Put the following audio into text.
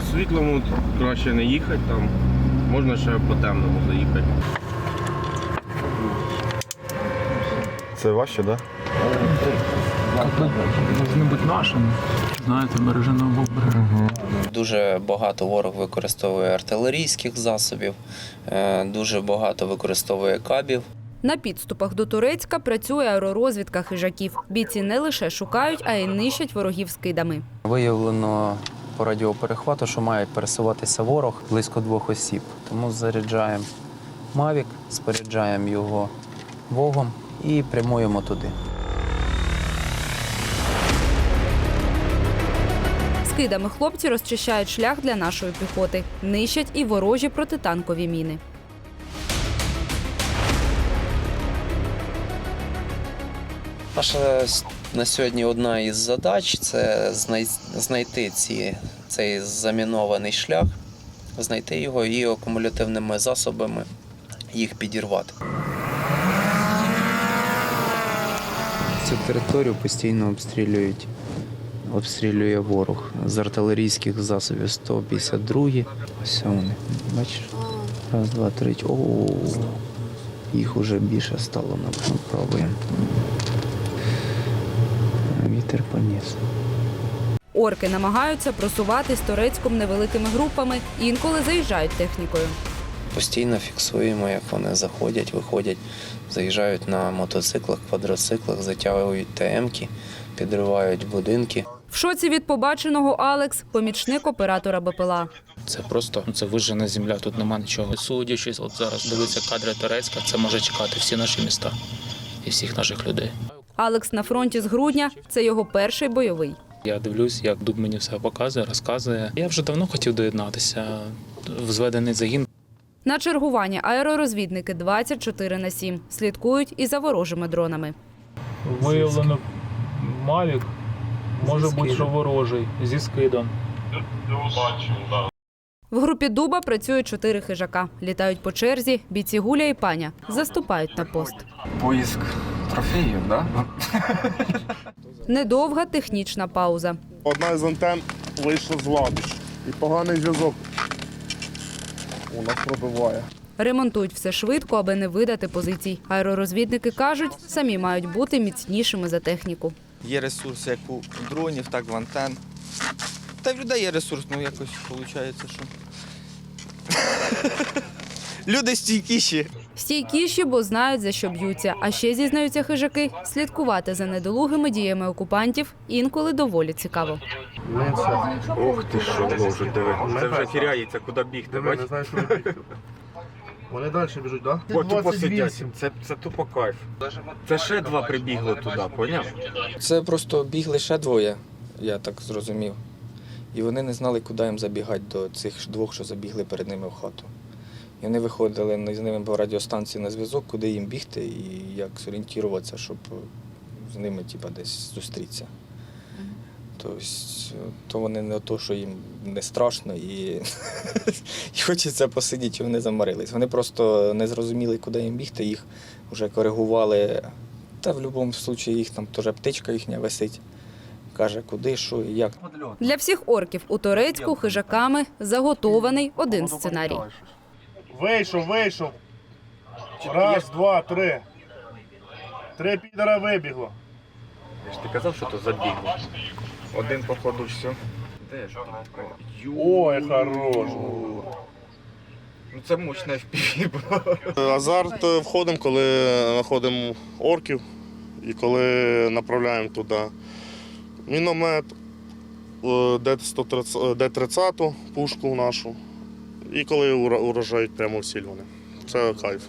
по світлому краще не їхати там. Можна ще по темному заїхати. Це важче, так? Должны бути нашими. Знаєте, мережа на. Дуже багато ворог використовує артилерійських засобів, е, дуже багато використовує кабів. На підступах до Турецька працює аеророзвідка хижаків. Бійці не лише шукають, а й нищать ворогів скидами. Виявлено по радіоперехвату, що має пересуватися ворог близько двох осіб. Тому заряджаємо Мавік, споряджаємо його вогом і прямуємо туди. Скидами хлопці розчищають шлях для нашої піхоти, нищать і ворожі протитанкові міни. Наша на сьогодні одна із задач це знайти ці, цей замінований шлях, знайти його і акумулятивними засобами їх підірвати. Цю територію постійно обстрілюють. Обстрілює ворог з артилерійських засобів 152. Ось вони. Бачиш? Раз, два, три. О, їх уже більше стало на пробуємо. Вітер поніс. Орки намагаються просуватись турецьком невеликими групами, інколи заїжджають технікою. Постійно фіксуємо, як вони заходять, виходять, заїжджають на мотоциклах, квадроциклах, затягують ТМки, підривають будинки. В шоці від побаченого Алекс, помічник оператора БПЛА. Це просто ну, це вижжена земля, тут нема нічого. Судячись, от зараз дивиться кадри Турецька, це може чекати всі наші міста і всіх наших людей. Алекс на фронті з грудня це його перший бойовий. Я дивлюсь, як Дуб мені все показує, розказує. Я вже давно хотів доєднатися в зведений загін. На чергуванні аеророзвідники 24 на 7 слідкують і за ворожими дронами. Виявлено Мавік, може бути, що ворожий, зі скидом. В групі Дуба працюють чотири хижака. Літають по черзі, бійці Гуля і Паня заступають на пост. Поїзд трофеїв, так? Недовга технічна пауза. Одна із антен вийшла з ладу. І поганий зв'язок у нас пробиває. Ремонтують все швидко, аби не видати позицій. Аеророзвідники кажуть, самі мають бути міцнішими за техніку. Є ресурс як у дронів, так і в антен. Та й в людей є ресурс, ну якось виходить, що. Люди стійкіші. Стійкіші, бо знають, за що б'ються. А ще зізнаються хижаки, слідкувати за недолугими діями окупантів інколи доволі цікаво. Ох ти що, вже диви. Це вже тіряється, куди бігти, бігти. Вони далі біжуть, так? О, тупо сидять. Це, це тупо кайф. Це ще два прибігло туди, поняв? Це просто бігли ще двоє, я так зрозумів. І вони не знали, куди їм забігати до цих двох, що забігли перед ними в хату. І вони виходили з ними по радіостанції на зв'язок, куди їм бігти і як зорієнтуватися, щоб з ними типа, десь зустрітися. Тобто, то вони не то, що їм не страшно і, і хочеться посидіти, і вони замарились. Вони просто не зрозуміли, куди їм бігти, їх вже коригували. Та в будь-якому випадку їх там теж птичка їхня висить. Каже, куди, що і як. Для всіх орків у Турецьку хижаками заготований один сценарій. Вийшов, вийшов. Раз, два, три. Три підера вибігло. Я ж ти казав, що то забігло. Один, походу, все. Де ж? Ой, хорош. Ну це мощне FPV було. Азарт е, входимо, коли знаходимо орків і коли направляємо туди міномет, е, Д-130, Д-30 пушку нашу. І коли уражають прямо в ціль вони. Це кайф.